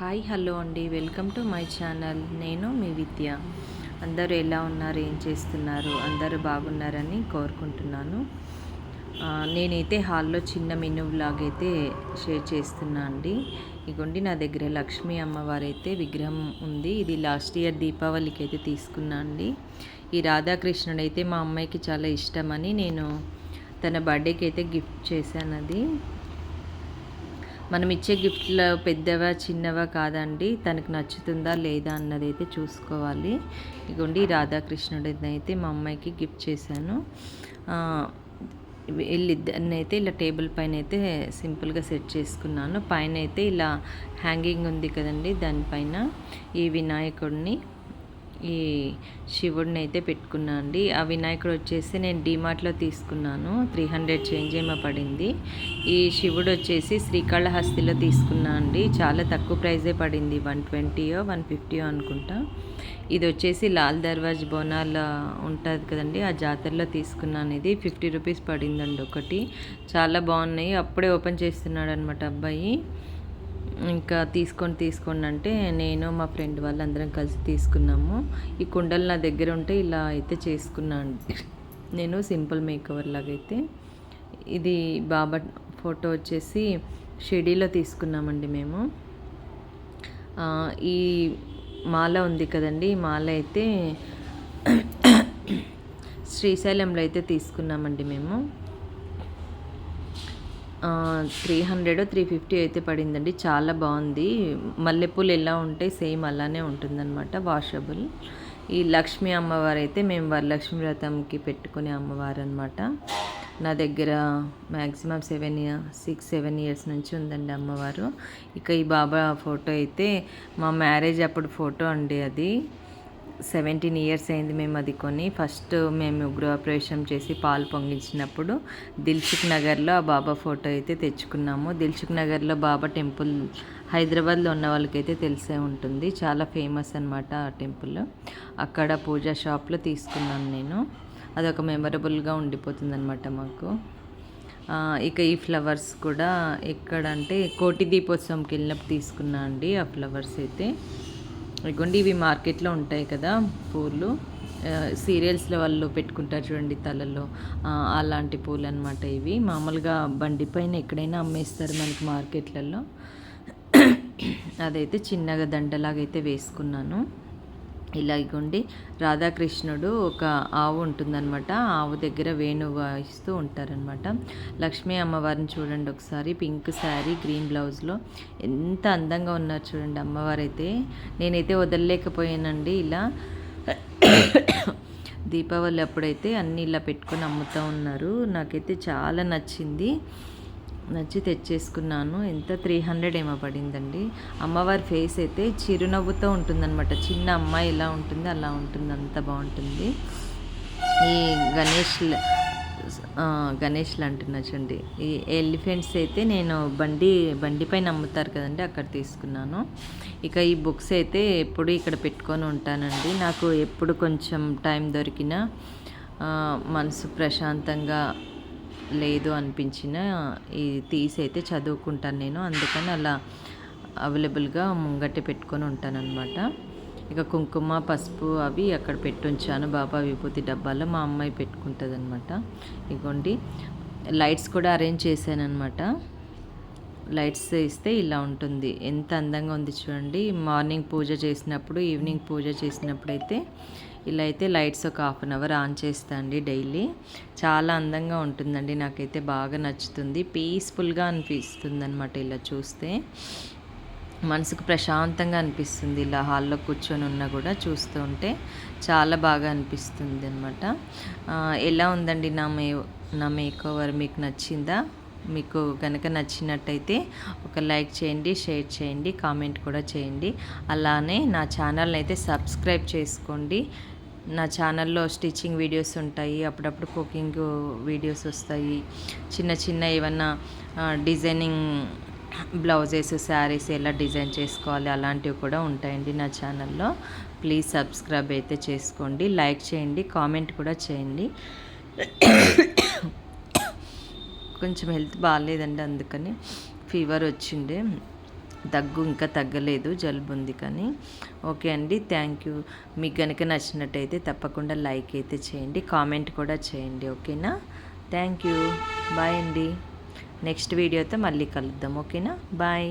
Hi hello అండి. Welcome to my channel. నేను మీ విద్య. అందరూ ఎలా ఉన్నారు? ఏం చేస్తున్నారు? అందరూ బాగున్నారని కోరుకుంటున్నాను. నేనైతే హాల్లో చిన్న మెనూ బ్లాగ్ అయితే షేర్ చేస్తున్నా అండి. ఇగోండి నా దగ్గర లక్ష్మీ అమ్మవారు అయితే విగ్రహం ఉంది. ఇది లాస్ట్ ఇయర్ దీపావళికి అయితే తీసుకున్నా అండి. ఈ రాధాకృష్ణుడు అయితే మా అమ్మాయికి చాలా ఇష్టమని నేను తన బర్త్డేకి అయితే గిఫ్ట్ చేశాను అది మనం ఇచ్చే గిఫ్ట్లు పెద్దవా చిన్నవా కాదండి. తనకు నచ్చుతుందా లేదా అన్నది అయితే చూసుకోవాలి. ఇగోండి రాధాకృష్ణుడి అయితే మా అమ్మాయికి గిఫ్ట్ చేశాను. ఆ, వీళ్ళిద్దరిని అయితే ఇలా టేబుల్ పైన అయితే సింపుల్గా సెట్ చేసుకున్నాను. పైన అయితే ఇలా హ్యాంగింగ్ ఉంది కదండి దానిపైన. ఈ వినాయకుడిని ఈ శివుడిని అయితే పెట్టుకున్నా అండి. ఆ వినాయకుడు వచ్చేసి నేను డిమార్ట్లో తీసుకున్నాను. త్రీ హండ్రెడ్ చేంజ్ ఏమో పడింది. ఈ శివుడు వచ్చేసి శ్రీకాళహస్తిలో తీసుకున్నా అండి. చాలా తక్కువ ప్రైజే పడింది. వన్ ట్వంటీయో వన్ ఫిఫ్టీయో అనుకుంటా. ఇది వచ్చేసి లాల్ దర్వాజ్ బోనాల ఉంటుంది కదండి. ఆ జాతరలో తీసుకున్నాను ఇది ఫిఫ్టీ రూపీస్ పడిందండి ఒకటి. చాలా బాగున్నాయి. అప్పుడే ఓపెన్ చేస్తున్నాడు అనమాట అబ్బాయి. ఇంకా తీసుకొని తీసుకోండి అంటే నేను మా ఫ్రెండ్ వాళ్ళందరం కలిసి తీసుకున్నాము. ఈ కుండలు నా దగ్గర ఉంటే ఇలా అయితే చేసుకున్నాను నేను సింపుల్ మేకవర్ లాగైతే. ఇది బాబా ఫోటో వచ్చేసి షిడీలో తీసుకున్నామండి మేము. ఈ మాల ఉంది కదండి ఈ మాల అయితే శ్రీశైలంలో అయితే తీసుకున్నామండి మేము. త్రీ హండ్రెడ్ త్రీ ఫిఫ్టీ అయితే పడిందండి. చాలా బాగుంది. మల్లెపూలు ఎలా ఉంటే సేమ్ అలానే ఉంటుందన్నమాట వాషబుల్ ఈ లక్ష్మీ అమ్మవారు అయితే మేము వరలక్ష్మి వ్రతంకి పెట్టుకునే అమ్మవారు అనమాట నా దగ్గర maximum seven year six seven years నుంచి ఉందండి అమ్మవారు. ఇక ఈ బాబా ఫోటో అయితే మా మ్యారేజ్ అప్పుడు ఫోటో అండి అది. సెవెంటీన్ ఇయర్స్ అయింది మేము అది కొని. ఫస్ట్ మేము గృహప్రవేశం చేసి పాలు పొంగించినప్పుడు దిల్సుఖ్ నగర్లో ఆ బాబా ఫోటో అయితే తెచ్చుకున్నాము. దిల్సుఖ్ నగర్లో బాబా టెంపుల్ హైదరాబాద్లో ఉన్న వాళ్ళకైతే తెలిసే ఉంటుంది. చాలా ఫేమస్ అనమాట ఆ టెంపుల్. అక్కడ పూజా షాప్లో తీసుకున్నాను నేను. అదొక మెమరబుల్గా ఉండిపోతుంది అనమాట మాకు ఇక ఈ ఫ్లవర్స్ కూడా ఎక్కడంటే కోటి దీపోత్సవంకి వెళ్ళినప్పుడు తీసుకున్నా అండి ఆ ఫ్లవర్స్ అయితే. ఇదిగోండి ఇవి మార్కెట్లో ఉంటాయి కదా పూలు. సీరియల్స్లో వాళ్ళు పెట్టుకుంటారు చూడండి తలలో అలాంటి పూలు అనమాట ఇవి. మామూలుగా బండి పైన ఎక్కడైనా అమ్మేస్తారు మనకి మార్కెట్లలో. అదైతే చిన్నగా దండలాగైతే వేసుకున్నాను. ఇలా ఇగోండి. రాధాకృష్ణుడు ఒక ఆవు ఉంటుందన్నమాట. ఆవు దగ్గర వేణు వాయిస్తూ ఉంటారనమాట లక్ష్మీ అమ్మవారిని చూడండి ఒకసారి. పింక్ శారీ గ్రీన్ బ్లౌజ్లో. ఎంత అందంగా ఉన్నారు చూడండి అమ్మవారు అయితే నేనైతే వదలలేకపోయానండి ఇలా. దీపావళి అప్పుడైతే అన్నీ ఇలా పెట్టుకొని అమ్ముతూ ఉన్నారు. నాకైతే చాలా నచ్చింది. నచ్చి తెచ్చేసుకున్నాను. ఎంత? త్రీ హండ్రెడ్ ఏమో పడిందండి. అమ్మవారి ఫేస్ అయితే చిరునవ్వుతో ఉంటుందన్నమాట. చిన్న అమ్మాయి ఎలా ఉంటుంది అలా ఉంటుంది అంత బాగుంటుంది. ఈ గణేష్ గణేష్లు అంటున్నా చూడండి ఈ ఎలిఫెంట్స్ అయితే నేను బండి బండి పైన అమ్ముతారు కదండి అక్కడ తీసుకున్నాను. ఇక ఈ బుక్స్ అయితే ఎప్పుడు ఇక్కడ పెట్టుకొని ఉంటానండి. నాకు ఎప్పుడు కొంచెం టైం దొరికినా మనసు ప్రశాంతంగా లేదు అనిపించిన ఈ తీసి అయితే చదువుకుంటాను నేను. అందుకని అలా అవైలబుల్గా ముంగట పెట్టుకొని ఉంటానన్నమాట. ఇక కుంకుమ పసుపు అవి అక్కడ పెట్టుంచాను. బాబా విభూతి డబ్బాలో మా అమ్మాయి పెట్టుకుంటుంది అనమాట ఇగోండి లైట్స్ కూడా అరేంజ్ చేశాను అనమాట లైట్స్ ఇస్తే ఇలా ఉంటుంది. ఎంత అందంగా ఉంది చూడండి. మార్నింగ్ పూజ చేసినప్పుడు ఈవినింగ్ పూజ చేసినప్పుడు అయితే ఇలా అయితే లైట్స్ ఒక హాఫ్ అన్ అవర్ ఆన్ చేస్తా అండి డైలీ. చాలా అందంగా ఉంటుందండి. నాకైతే బాగా నచ్చుతుంది. పీస్ఫుల్గా అనిపిస్తుంది అనమాట ఇలా చూస్తే. మనసుకు ప్రశాంతంగా అనిపిస్తుంది ఇలా హాల్లో కూర్చొని ఉన్నా కూడా చూస్తూ ఉంటే. చాలా బాగా అనిపిస్తుంది అనమాట ఎలా ఉందండి నా మే నా మేకోవర్? మీకు నచ్చిందా? మీకు కనుక నచ్చినట్టయితే ఒక లైక్ చేయండి షేర్ చేయండి కామెంట్ కూడా చేయండి. అలానే నా ఛానల్ని అయితే సబ్స్క్రైబ్ చేసుకోండి. నా ఛానల్లో స్టిచ్చింగ్ వీడియోస్ ఉంటాయి అప్పుడప్పుడు కుకింగ్ వీడియోస్ వస్తాయి. చిన్న చిన్న ఏమన్నా డిజైనింగ్ బ్లౌజెస్ శారీస్ ఎలా డిజైన్ చేసుకోవాలి అలాంటివి కూడా ఉంటాయండి నా ఛానల్లో. ప్లీజ్ సబ్స్క్రైబ్ అయితే చేసుకోండి. లైక్ చేయండి కామెంట్ కూడా చేయండి. కొంచెం హెల్త్ బాగాలేదండి అందుకని ఫీవర్ వచ్చిండే దగ్గు ఇంకా తగ్గలేదు జలుబు ఉంది కానీ. ఓకే అండి థ్యాంక్ యూ. మీకు కనుక నచ్చినట్టయితే తప్పకుండా లైక్ అయితే చేయండి కామెంట్ కూడా చేయండి ఓకేనా? Thank you. బాయ్ అండి. నెక్స్ట్ వీడియోతో మళ్ళీ కలుద్దాం ఓకేనా? బాయ్.